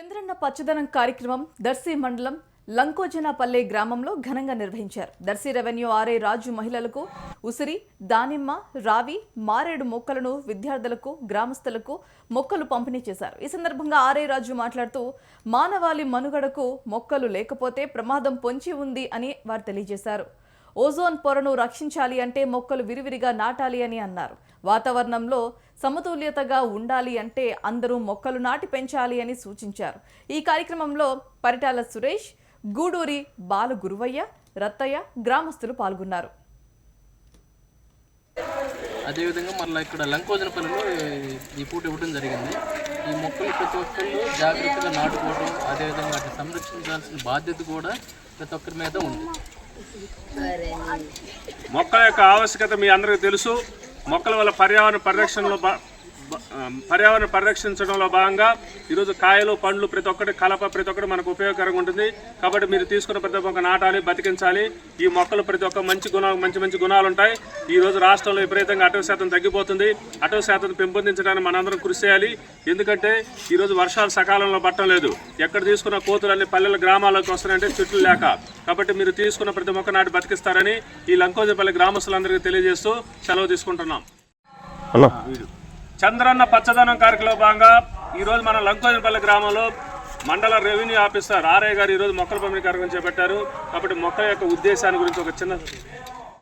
చంద్రన్న పచ్చదనం కార్యక్రమం దర్శి మండలం లంకోజనపల్లె గ్రామంలో ఘనంగా నిర్వహించారు. దర్శి రెవెన్యూ ఆర్ఏ రాజు మహిళలకు ఉసిరి దానిమ్మ రావి మారేడు మొక్కలను విద్యార్థులకు గ్రామస్తులకు మొక్కలు పంపిణీ చేశారు. ఈ సందర్భంగా ఆర్ఏ రాజు మాట్లాడుతూ మానవాళి మనుగడకు మొక్కలు లేకపోతే ప్రమాదం పొంచి ఉంది అని వారు తెలియజేశారు. ఓజోన్ పొరను రక్షించాలి అంటే మొక్కలు విరివిరిగా నాటాలి అని అన్నారు. వాతావరణంలో సమతుల్యతగా ఉండాలి అంటే అందరూ మొక్కలు నాటి పెంచాలి అని సూచించారు. ఈ కార్యక్రమంలో పరిటాల సురేష్ గూడూరి బాల గురువయ్య రత్తయ్య గ్రామస్తులు పాల్గొన్నారు. అదేవిధంగా మళ్ళీ ఇక్కడ లంకోజనపల్లిలో ఈ పూట ఇవ్వడం జరిగింది. ఈ మొక్కలు ప్రతి ఒక్కళ్ళు జాగ్రత్తగా నాటుకోవడం అదేవిధంగా వాటిని సంరక్షించాల్సిన బాధ్యత కూడా ప్రతి ఒక్కరి మీద ఉంది. మొక్కల యొక్క ఆవశ్యకత మీ అందరికీ తెలుసు. మొక్కల వల్ల పర్యావరణ పరిరక్షణలో పర్యావరణ పరిరక్షించడంలో భాగంగా ఈరోజు కాయలు పండ్లు ప్రతి ఒక్కటి కలప ప్రతి ఒక్కటి మనకు ఉపయోగకరంగా ఉంటుంది. కాబట్టి మీరు తీసుకున్న ప్రతి ఒక్క నాటాలి బతికించాలి. ఈ మొక్కలు ప్రతి ఒక్క మంచి గుణ మంచి మంచి గుణాలు ఉంటాయి. ఈ రోజు రాష్ట్రంలో విపరీతంగా అటవీ శాతం తగ్గిపోతుంది. అటవీ శాతం పెంపొందించడానికి మనందరం కృషి చేయాలి. ఎందుకంటే ఈ రోజు వర్షాలు సకాలంలో పట్టడం లేదు. ఎక్కడ తీసుకున్న కోతులన్నీ పల్లెల గ్రామాలకు వస్తున్నాయంటే చెట్లు లేక. కాబట్టి మీరు తీసుకున్న ప్రతి మొక్క నాటి బతికిస్తారని ఈ లంకోజపల్లి గ్రామస్తులందరికీ తెలియజేస్తూ సెలవు తీసుకుంటున్నాం. చంద్రన్న పచ్చదనం కార్యక్రమంలో భాగంగా ఈరోజు మన లంకోజనపల్లి గ్రామంలో మండల రెవెన్యూ ఆఫీసర్ ఆర్ఐ గారు ఈరోజు మొక్కల పంపిణీ కార్యక్రమం చేపట్టారు. కాబట్టి మొక్కల యొక్క ఉద్దేశాన్ని గురించి ఒక చిన్న